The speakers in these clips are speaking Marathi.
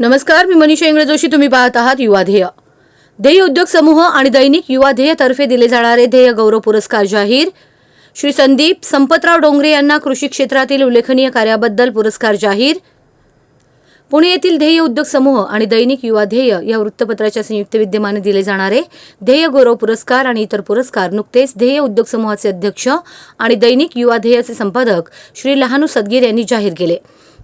नमस्कार मी मनीषा इंग्रज जोशी. तुम्ही पाहत आहात युवा ध्येय. ध्येय उद्योग समूह आणि दैनिक युवा ध्येयतर्फे दिले जाणारे ध्येय गौरव पुरस्कार जाहीर. श्री संदीप संपतराव डोंगरे यांना कृषी क्षेत्रातील उल्लेखनीय कार्याबद्दल पुरस्कार जाहीर. पुणे येथील ध्येय उद्योग समूह आणि दैनिक युवा ध्येय या वृत्तपत्राच्या संयुक्त विद्यमाने दिले जाणारे ध्येय गौरव पुरस्कार आणि इतर पुरस्कार नुकतेच ध्येय उद्योग समूहाचे अध्यक्ष आणि दैनिक युवा ध्येयाचे संपादक श्री लहानू सदगीर यांनी जाहीर केले.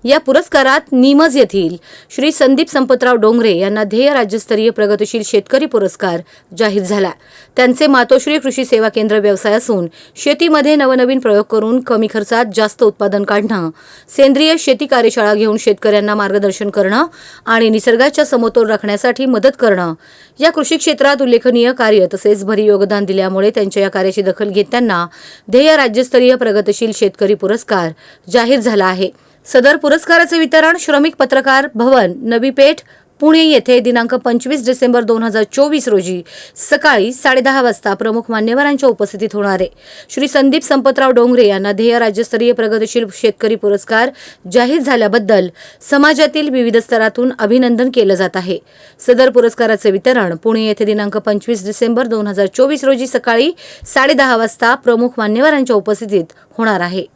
या पुरस्कारात नीमज येथील श्री संदीप संपतराव डोंगरे यांना ध्येय राज्यस्तरीय प्रगतीशील शेतकरी पुरस्कार जाहीर झाला. त्यांचे मातोश्री कृषी सेवा केंद्र व्यवसाय असून शेतीमध्ये नवनवीन प्रयोग करून कमी खर्चात जास्त उत्पादन काढणं सेंद्रिय शेती कार्यशाळा घेऊन शेतकऱ्यांना मार्गदर्शन करणं आणि निसर्गाच्या समतोल राखण्यासाठी मदत करणं या कृषी क्षेत्रात उल्लेखनीय कार्य तसेच भरी योगदान दिल्यामुळे त्यांच्या या कार्याची दखल घेत त्यांना ध्येय राज्यस्तरीय प्रगतीशील शेतकरी पुरस्कार जाहीर झाला आहे. सदर पुरस्काराचे वितरण श्रमिक पत्रकार भवन नवी पेठ पुणे येथे दिनांक पंचवीस डिसेंबर दोन हजार चोवीस रोजी सकाळी साडेदहा वाजता प्रमुख मान्यवरांच्या उपस्थितीत होणार आहे. श्री संदीप संपतराव डोंगरे यांना ध्येय राज्यस्तरीय प्रगतीशील शेतकरी पुरस्कार जाहीर झाल्याबद्दल समाजातील विविध स्तरातून अभिनंदन केलं जात आहे. सदर पुरस्काराचे वितरण पुणे येथे दिनांक पंचवीस डिसेंबर दोन हजार चोवीस रोजी सकाळी साडेदहा वाजता प्रमुख मान्यवरांच्या उपस्थितीत होणार आहे.